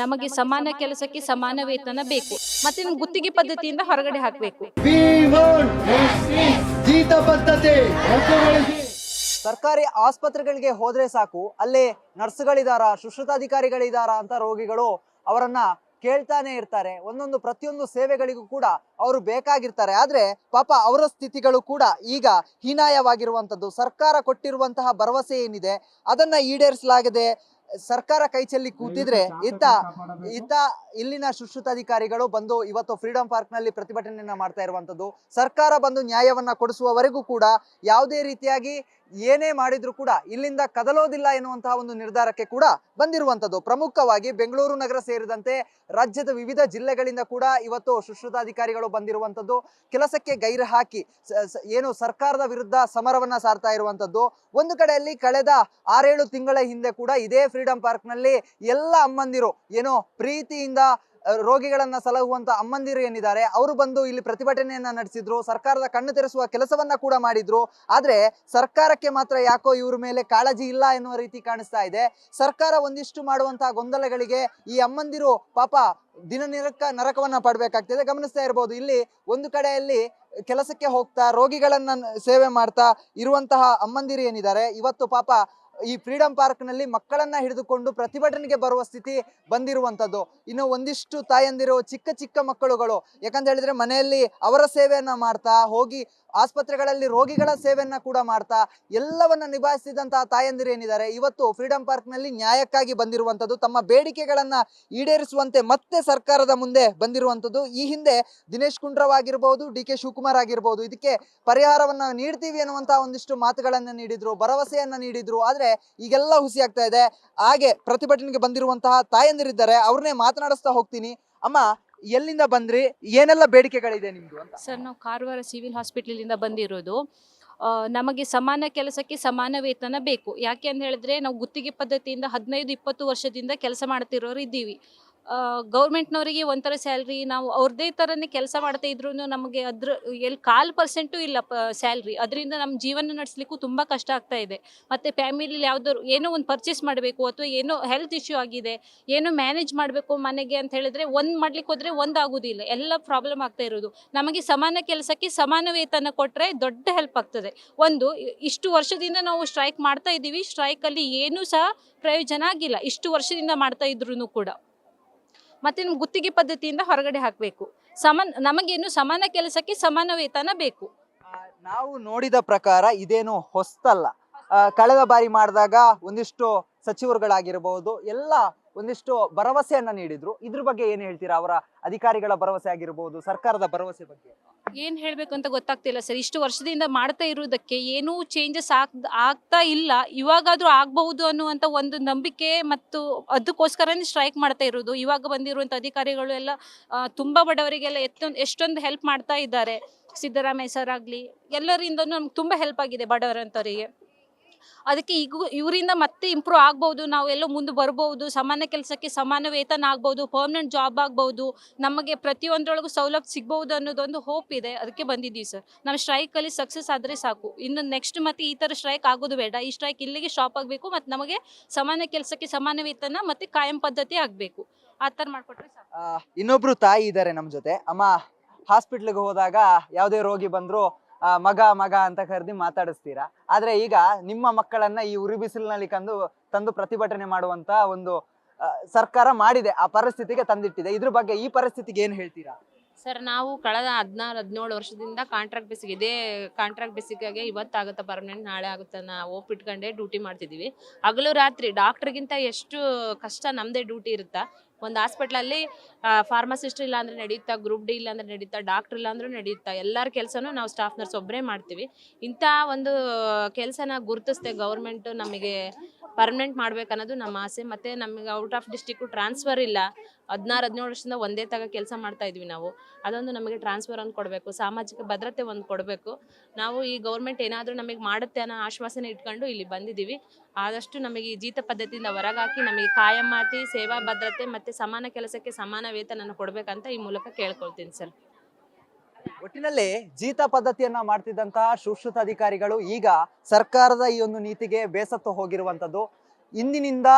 ನಮಗೆ ಸಮಾನ ಕೆಲಸಕ್ಕೆ ಸಮಾನ ವೇತನ ಬೇಕು. ಮತ್ತೆ ನಮ್ಗೆ ಗುತ್ತಿಗೆ ಪದ್ಧತಿಯಿಂದ ಹೊರಗಡೆ ಹಾಕಬೇಕು. ಸರ್ಕಾರಿ ಆಸ್ಪತ್ರೆಗಳಿಗೆ ಹೋದ್ರೆ ಸಾಕು. ಅಲ್ಲೇ ನರ್ಸ್ಗಳಿದಾರ ಶುಶ್ರತಾಧಿಕಾರಿಗಳಿದಾರ ಅಂತ ರೋಗಿಗಳು ಅವರನ್ನ ಕೇಳ್ತಾನೆ ಇರ್ತಾರೆ. ಒಂದೊಂದು ಪ್ರತಿಯೊಂದು ಸೇವೆಗಳಿಗೂ ಕೂಡ ಅವರು ಬೇಕಾಗಿರ್ತಾರೆ. ಆದ್ರೆ ಪಾಪ ಅವರ ಸ್ಥಿತಿಗಳು ಕೂಡ ಈಗ ಹೀನಾಯವಾಗಿರುವಂಥದ್ದು ಸರ್ಕಾರ ಕೊಟ್ಟಿರುವಂತಹ ಭರವಸೆ ಏನಿದೆ? ಅದನ್ನ ಈಡೇರಿಸಲಾಗದೆ ಸರ್ಕಾರ ಕೈಚೆಲ್ಲಿ ಕೂತಿದ್ರೆ ಇತ್ತ ಇತ್ತ ಇಲ್ಲಿನ ಶುಶ್ರುತಾಧಿಕಾರಿಗಳು ಬಂದು ಇವತ್ತು ಫ್ರೀಡಂ ಪಾರ್ಕ್ನಲ್ಲಿ ಪ್ರತಿಭಟನೆಯನ್ನ ಮಾಡ್ತಾ ಇರುವಂತದ್ದು ಸರ್ಕಾರ ಬಂದು ನ್ಯಾಯವನ್ನ ಕೊಡಿಸುವವರೆಗೂ ಕೂಡ ಯಾವುದೇ ರೀತಿಯಾಗಿ ಏನೇ ಮಾಡಿದ್ರು ಕೂಡ ಇಲ್ಲಿಂದ ಕದಲೋದಿಲ್ಲ ಎನ್ನುವಂತಹ ಒಂದು ನಿರ್ಧಾರಕ್ಕೆ ಕೂಡ ಬಂದಿರುವಂತದ್ದು ಪ್ರಮುಖವಾಗಿ ಬೆಂಗಳೂರು ನಗರ ಸೇರಿದಂತೆ ರಾಜ್ಯದ ವಿವಿಧ ಜಿಲ್ಲೆಗಳಿಂದ ಕೂಡ ಇವತ್ತು ಶುಶ್ರುತಾಧಿಕಾರಿಗಳು ಬಂದಿರುವಂತದ್ದು ಕೆಲಸಕ್ಕೆ ಗೈರು ಹಾಕಿ ಏನು ಸರ್ಕಾರದ ವಿರುದ್ಧ ಸಮರವನ್ನ ಸಾರ್ತಾ ಇರುವಂತದ್ದು ಒಂದು ಕಡೆಯಲ್ಲಿ ಕಳೆದ ಆರೇಳು ತಿಂಗಳ ಹಿಂದೆ ಕೂಡ ಇದೇ ಫ್ರೀಡಂ ಪಾರ್ಕ್ನಲ್ಲಿ ಎಲ್ಲ ಅಮ್ಮಂದಿರು, ಏನೋ ಪ್ರೀತಿಯಿಂದ ರೋಗಿಗಳನ್ನ ಸಲಹುವಂತ ಅಮ್ಮಂದಿರು ಏನಿದ್ದಾರೆ, ಅವರು ಬಂದು ಇಲ್ಲಿ ಪ್ರತಿಭಟನೆಯನ್ನ ನಡೆಸಿದ್ರು, ಸರ್ಕಾರದ ಕಣ್ಣು ತೆರೆಸುವ ಕೆಲಸವನ್ನ ಕೂಡ ಮಾಡಿದ್ರು. ಆದ್ರೆ ಸರ್ಕಾರಕ್ಕೆ ಮಾತ್ರ ಯಾಕೋ ಇವ್ರ ಮೇಲೆ ಕಾಳಜಿ ಇಲ್ಲ ಎನ್ನುವ ರೀತಿ ಕಾಣಿಸ್ತಾ ಇದೆ. ಸರ್ಕಾರ ಒಂದಿಷ್ಟು ಮಾಡುವಂತಹ ಗೊಂದಲಗಳಿಗೆ ಈ ಅಮ್ಮಂದಿರು ಪಾಪ ದಿನ ನಿರಕ ನರಕವನ್ನ ಪಡ್ಬೇಕಾಗ್ತದೆ. ಗಮನಿಸ್ತಾ ಇರ್ಬೋದು, ಇಲ್ಲಿ ಒಂದು ಕಡೆಯಲ್ಲಿ ಕೆಲಸಕ್ಕೆ ಹೋಗ್ತಾ, ರೋಗಿಗಳನ್ನ ಸೇವೆ ಮಾಡ್ತಾ ಇರುವಂತಹ ಅಮ್ಮಂದಿರು ಏನಿದ್ದಾರೆ, ಇವತ್ತು ಪಾಪ ಈ ಫ್ರೀಡಂ ಪಾರ್ಕ್ನಲ್ಲಿ ಮಕ್ಕಳನ್ನ ಹಿಡಿದುಕೊಂಡು ಪ್ರತಿಭಟನೆಗೆ ಬರುವ ಸ್ಥಿತಿ ಬಂದಿರುವಂತದ್ದು ಇನ್ನು ಒಂದಿಷ್ಟು ತಾಯಂದಿರು, ಚಿಕ್ಕ ಚಿಕ್ಕ ಮಕ್ಕಳುಗಳು, ಯಾಕಂತ ಹೇಳಿದ್ರೆ ಮನೆಯಲ್ಲಿ ಅವರ ಸೇವೆಯನ್ನ ಮಾಡ್ತಾ ಹೋಗಿ ಆಸ್ಪತ್ರೆಗಳಲ್ಲಿ ರೋಗಿಗಳ ಸೇವೆಯನ್ನ ಕೂಡ ಮಾಡ್ತಾ ಎಲ್ಲವನ್ನ ನಿಭಾಯಿಸಿದಂತಹ ತಾಯಂದಿರು ಏನಿದ್ದಾರೆ, ಇವತ್ತು ಫ್ರೀಡಂ ಪಾರ್ಕ್ನಲ್ಲಿ ನ್ಯಾಯಕ್ಕಾಗಿ ಬಂದಿರುವಂತದ್ದು ತಮ್ಮ ಬೇಡಿಕೆಗಳನ್ನ ಈಡೇರಿಸುವಂತೆ ಮತ್ತೆ ಸರ್ಕಾರದ ಮುಂದೆ ಬಂದಿರುವಂತದ್ದು ಈ ಹಿಂದೆ ದಿನೇಶ್ ಗುಂಡ್ರಾವ್ ಆಗಿರಬಹುದು ಡಿ ಕೆ ಶಿವಕುಮಾರ್ ಆಗಿರ್ಬೋದು, ಇದಕ್ಕೆ ಪರಿಹಾರವನ್ನ ನೀಡ್ತೀವಿ ಅನ್ನುವಂತಹ ಒಂದಿಷ್ಟು ಮಾತುಗಳನ್ನ ನೀಡಿದ್ರು, ಭರವಸೆಯನ್ನ ನೀಡಿದ್ರು. ಆದ್ರೆ ಈಗೆಲ್ಲ ಹುಸಿ ಆಗ್ತಾ ಇದೆ. ಹಾಗೆ ಪ್ರತಿಭಟನೆಗೆ ಬಂದಿರುವಂತಹ ತಾಯಂದಿರಿದ್ದಾರೆ, ಅವ್ರನ್ನೇ ಮಾತನಾಡಿಸ್ತಾ ಹೋಗ್ತೀನಿ. ಅಮ್ಮ ಎಲ್ಲಿಂದ ಬಂದ್ರಿ? ಏನೆಲ್ಲ ಬೇಡಿಕೆಗಳಿದೆ ನಿಮ್ದು ಸರ್, ನಾವು ಕಾರವಾರ ಸಿವಿಲ್ ಹಾಸ್ಪಿಟಲಿಂದ ಬಂದಿರೋದು. ನಮಗೆ ಸಮಾನ ಕೆಲಸಕ್ಕೆ ಸಮಾನ ವೇತನ ಬೇಕು. ಯಾಕೆ ಅಂತ ಹೇಳಿದ್ರೆ ನಾವು ಗುತ್ತಿಗೆ ಪದ್ಧತಿಯಿಂದ ಹದಿನೈದು, ಇಪ್ಪತ್ತು ವರ್ಷದಿಂದ ಕೆಲಸ ಮಾಡ್ತಿರೋರು ಇದ್ದೀವಿ. ಗೌರ್ಮೆಂಟ್ನವರಿಗೆ ಒಂಥರ ಸ್ಯಾಲ್ರಿ, ನಾವು ಅವ್ರದೇ ಥರನೇ ಕೆಲಸ ಮಾಡ್ತಾ ಇದ್ರು ನಮಗೆ ಅದ್ರ ಎಲ್ಲಿ ಕಾಲು ಪರ್ಸೆಂಟು ಇಲ್ಲ ಸ್ಯಾಲ್ರಿ. ಅದರಿಂದ ನಮ್ಮ ಜೀವನ ನಡೆಸಲಿಕ್ಕೂ ತುಂಬ ಕಷ್ಟ ಆಗ್ತಾ ಇದೆ. ಮತ್ತು ಫ್ಯಾಮಿಲಿ ಯಾವ್ದಾದ್ರು ಏನೋ ಒಂದು ಪರ್ಚೇಸ್ ಮಾಡಬೇಕು ಅಥವಾ ಏನೋ ಹೆಲ್ತ್ ಇಶ್ಯೂ ಆಗಿದೆ, ಏನೋ ಮ್ಯಾನೇಜ್ ಮಾಡಬೇಕು ಮನೆಗೆ ಅಂತ ಹೇಳಿದ್ರೆ ಒಂದು ಮಾಡ್ಲಿಕ್ಕೆ ಹೋದರೆ ಒಂದು ಆಗೋದಿಲ್ಲ. ಎಲ್ಲ ಪ್ರಾಬ್ಲಮ್ ಆಗ್ತಾ ಇರೋದು. ನಮಗೆ ಸಮಾನ ಕೆಲಸಕ್ಕೆ ಸಮಾನ ವೇತನ ಕೊಟ್ಟರೆ ದೊಡ್ಡ ಹೆಲ್ಪ್ ಆಗ್ತದೆ. ಒಂದು ಇಷ್ಟು ವರ್ಷದಿಂದ ನಾವು ಸ್ಟ್ರೈಕ್ ಮಾಡ್ತಾ ಇದ್ದೀವಿ ಸ್ಟ್ರೈಕಲ್ಲಿ ಏನೂ ಸಹ ಪ್ರಯೋಜನ ಆಗಿಲ್ಲ. ಇಷ್ಟು ವರ್ಷದಿಂದ ಮಾಡ್ತಾ ಇದ್ರು ಕೂಡ. ಮತ್ತೆ ನಿಮ್ಗೆ ಗುತ್ತಿಗೆ ಪದ್ಧತಿಯಿಂದ ಹೊರಗಡೆ ಹಾಕಬೇಕು. ಸಮಾನ, ನಮಗೇನು ಸಮಾನ ಕೆಲಸಕ್ಕೆ ಸಮಾನ ವೇತನ ಬೇಕು. ನಾವು ನೋಡಿದ ಪ್ರಕಾರ ಇದೇನು ಹೊಸ್ತಲ್ಲ. ಕಳೆದ ಬಾರಿ ಮಾಡಿದಾಗ ಒಂದಿಷ್ಟು ಸಚಿವರುಗಳಾಗಿರಬಹುದು ಎಲ್ಲ ಒಂದಿಷ್ಟು ಭರವಸೆಯನ್ನ ನೀಡಿದ್ರು. ಇದ್ರ ಬಗ್ಗೆ ಏನ್ ಹೇಳ್ತೀರಾ? ಅವರ ಅಧಿಕಾರಿಗಳ ಭರವಸೆ ಆಗಿರ್ಬೋದು, ಸರ್ಕಾರದ ಭರವಸೆ ಬಗ್ಗೆ. ಏನು ಹೇಳ್ಬೇಕು ಅಂತ ಗೊತ್ತಾಗ್ತಿಲ್ಲ ಸರ್. ಇಷ್ಟು ವರ್ಷದಿಂದ ಮಾಡ್ತಾ ಇರುವುದಕ್ಕೆ ಏನೂ ಚೇಂಜಸ್ ಆಗ್, ಆಗ್ತಾ ಇಲ್ಲ. ಇವಾಗಾದರೂ ಆಗಬಹುದು ಅನ್ನುವಂಥ ಒಂದು ನಂಬಿಕೆ ಮತ್ತು ಅದಕ್ಕೋಸ್ಕರನೇ ಸ್ಟ್ರೈಕ್ ಮಾಡ್ತಾ ಇರೋದು ಇವಾಗ ಬಂದಿರುವಂಥ ಅಧಿಕಾರಿಗಳು ಎಲ್ಲ ತುಂಬಾ ಬಡವರಿಗೆಲ್ಲ ಎಷ್ಟೊಂದು ಎಷ್ಟೊಂದು ಹೆಲ್ಪ್ ಮಾಡ್ತಾ ಇದ್ದಾರೆ. ಸಿದ್ದರಾಮಯ್ಯ ಸರ್ ಆಗಲಿ, ಎಲ್ಲರಿಂದನೂ ನಮ್ಗೆ ತುಂಬ ಹೆಲ್ಪ್ ಆಗಿದೆ ಬಡವರಂಥವರಿಗೆ ಅದಕ್ಕೆ ಇವರಿಂದ ಮತ್ತೆ ಇಂಪ್ರೂವ್ ಆಗ್ಬೋದು, ನಾವು ಎಲ್ಲೋ ಮುಂದೆ ಬರ್ಬೋದು ಸಮಾನ ಕೆಲಸಕ್ಕೆ ಸಮಾನ ವೇತನ ಆಗ್ಬೋದು ಪರ್ಮನೆಂಟ್ ಜಾಬ್ ಆಗ್ಬೋದು, ನಮಗೆ ಪ್ರತಿಯೊಂದರೊಳಗೂ ಸೌಲಭ್ಯ ಸಿಗ್ಬಹುದು ಅನ್ನೋದೊಂದು ಹೋಪ್ ಇದೆ. ಅದಕ್ಕೆ ಬಂದಿದ್ದೀವಿ ಸರ್ ನಮ್ಮ ಸ್ಟ್ರೈಕಲ್ಲಿ ಸಕ್ಸಸ್ ಆದರೆ ಸಾಕು. ಇನ್ನು ನೆಕ್ಸ್ಟ್ ಮತ್ತೆ ಈ ತರ ಸ್ಟ್ರೈಕ್ ಆಗೋದು ಬೇಡ. ಈ ಸ್ಟ್ರೈಕ್ ಇಲ್ಲಿಗೆ ಸ್ಟಾಪ್ ಆಗಬೇಕು ಮತ್ತು ನಮಗೆ ಸಮಾನ ಕೆಲಸಕ್ಕೆ ಸಮಾನ ವೇತನ ಮತ್ತೆ ಕಾಯಂ ಪದ್ಧತಿ ಆಗಬೇಕು. ಆ ಥರ ಮಾಡಿಕೊಟ್ರೆ ಇನ್ನೊಬ್ರು ತಾಯಿ ಇದ್ದಾರೆ ನಮ್ ಜೊತೆ. ಅಮ್ಮ ಹಾಸ್ಪಿಟ್ಲಿಗೆ ಹೋದಾಗ ಯಾವುದೇ ರೋಗಿ ಬಂದ್ರು ಮಗ ಮಗ ಅಂತ ಕರೆದಿ ಮಾತಾಡಿಸ್ತೀರಾ? ಆದ್ರೆ ಈಗ ನಿಮ್ಮ ಮಕ್ಕಳನ್ನ ಈ ಉರಿ ಬಿಸಿಲಿನಲ್ಲಿ ಕಂದು, ತಂದು ಪ್ರತಿಭಟನೆ ಮಾಡುವಂತ ಒಂದು ಸರ್ಕಾರ ಮಾಡಿದೆ, ಆ ಪರಿಸ್ಥಿತಿಗೆ ತಂದಿಟ್ಟಿದೆ. ಇದ್ರ ಬಗ್ಗೆ ಈ ಪರಿಸ್ಥಿತಿಗೆ ಏನ್ ಹೇಳ್ತೀರಾ? ಸರ್, ನಾವು ಕಳೆದ ಹದಿನಾರು, ಹದಿನೇಳು ವರ್ಷದಿಂದ ಕಾಂಟ್ರಾಕ್ಟ್ ಬೇಸಿಗೆ ಇದೇ ಕಾಂಟ್ರಾಕ್ಟ್ ಬೇಸಿಗೆ ಇವತ್ತಾಗುತ್ತೆ ಪರ್ಮನೆಂಟ್ ನಾಳೆ ಆಗುತ್ತೆ ನಾವು ಓಪ್ ಇಟ್ಕೊಂಡೇ ಡ್ಯೂಟಿ ಮಾಡ್ತಿದ್ದೀವಿ ಹಗಲು ರಾತ್ರಿ ಡಾಕ್ಟ್ರಿಗಿಂತ ಎಷ್ಟು ಕಷ್ಟ ನಮ್ಮದೇ ಡ್ಯೂಟಿ ಇರುತ್ತಾ? ಒಂದು ಹಾಸ್ಪಿಟ್ಲಲ್ಲಿ ಫಾರ್ಮಸಿಸ್ಟ್ ಇಲ್ಲ ಅಂದರೆ ನಡೀತಾ, ಗ್ರೂಪ್ ಡಿ ಇಲ್ಲ ಅಂದರೆ ನಡೀತಾ, ಡಾಕ್ಟ್ರ್ ಇಲ್ಲ ಅಂದ್ರೂ ನಡೀತಾ, ಎಲ್ಲರ ಕೆಲಸನೂ ನಾವು ಸ್ಟಾಫ್ ನರ್ಸ್ ಒಬ್ಬರೇ ಮಾಡ್ತೀವಿ. ಇಂಥ ಒಂದು ಕೆಲಸನ ಗುರುತಿಸ್ದೆ ಗೌರ್ಮೆಂಟು ನಮಗೆ ಪರ್ಮನೆಂಟ್ ಮಾಡ್ಬೇಕನ್ನೋದು ನಮ್ಮ ಆಸೆ. ಮತ್ತು ನಮಗೆ ಔಟ್ ಆಫ್ ಡಿಸ್ಟಿಕ್ಕು ಟ್ರಾನ್ಸ್ಫರ್ ಇಲ್ಲ. ಹದಿನಾರು, ಹದಿನೇಳು ವರ್ಷದಿಂದ ಒಂದೇ ತಗ ಕೆಲಸ ಮಾಡ್ತಾ ಇದ್ವಿ ನಾವು. ಅದೊಂದು ನಮಗೆ ಟ್ರಾನ್ಸ್ಫರ್ ಒಂದು ಕೊಡಬೇಕು, ಸಾಮಾಜಿಕ ಭದ್ರತೆ ಒಂದು ಕೊಡಬೇಕು. ನಾವು ಈ ಗೌರ್ಮೆಂಟ್ ಏನಾದರೂ ನಮಗೆ ಮಾಡುತ್ತೆ ಅನ್ನೋ ಆಶ್ವಾಸನೆ ಇಟ್ಕೊಂಡು ಇಲ್ಲಿ ಬಂದಿದ್ದೀವಿ. ಆದಷ್ಟು ನಮಗೆ ಈ ಜೀತ ಪದ್ಧತಿಯಿಂದ ಹೊರಗಾಕಿ ನಮಗೆ ಕಾಯಮಾತಿ ಸೇವಾ ಭದ್ರತೆ ಮತ್ತು ಸಮಾನ ಕೆಲಸಕ್ಕೆ ಸಮಾನ ವೇತನ ಕೊಡಬೇಕಂತ ಈ ಮೂಲಕ ಕೇಳ್ಕೊಳ್ತೀನಿ ಸರ್. ಒಟ್ಟಿನಲ್ಲಿ ಜೀತ ಪದ್ಧತಿಯನ್ನ ಮಾಡ್ತಿದ್ದಂತಹ ಶುಶ್ರುತ ಅಧಿಕಾರಿಗಳು ಈಗ ಸರ್ಕಾರದ ಈ ಒಂದು ನೀತಿಗೆ ಬೇಸತ್ತು ಹೋಗಿರುವಂತದ್ದು. ಇಂದಿನಿಂದ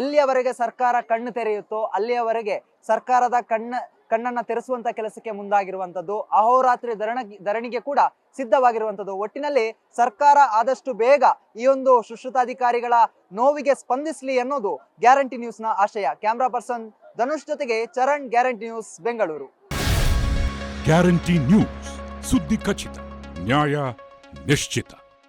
ಎಲ್ಲಿಯವರೆಗೆ ಸರ್ಕಾರ ಕಣ್ಣು ತೆರೆಯುತ್ತೋ ಅಲ್ಲಿಯವರೆಗೆ ಸರ್ಕಾರದ ಕಣ್ಣ, ಕಣ್ಣನ್ನ ತೆರೆಸುವಂತ ಕೆಲಸಕ್ಕೆ ಮುಂದಾಗಿರುವಂತದ್ದು ಅಹೋರಾತ್ರಿ ಧರಣ, ಧರಣಿಗೆ ಕೂಡ ಸಿದ್ಧವಾಗಿರುವಂತದ್ದು ಒಟ್ಟಿನಲ್ಲಿ ಸರ್ಕಾರ ಆದಷ್ಟು ಬೇಗ ಈ ಒಂದು ಶುಶ್ರುತಾಧಿಕಾರಿಗಳ ನೋವಿಗೆ ಸ್ಪಂದಿಸಲಿ ಅನ್ನೋದು ಗ್ಯಾರಂಟಿ ನ್ಯೂಸ್ನ ಆಶಯ. ಕ್ಯಾಮ್ರಾ ಪರ್ಸನ್ ಧನುಷ್ ಜೊತೆಗೆ Charan, guarantee news, Bengaluru. Guarantee news, ಸುದ್ದಿ ಖಚಿತ, ನ್ಯಾಯ ನಿಶ್ಚಿತ.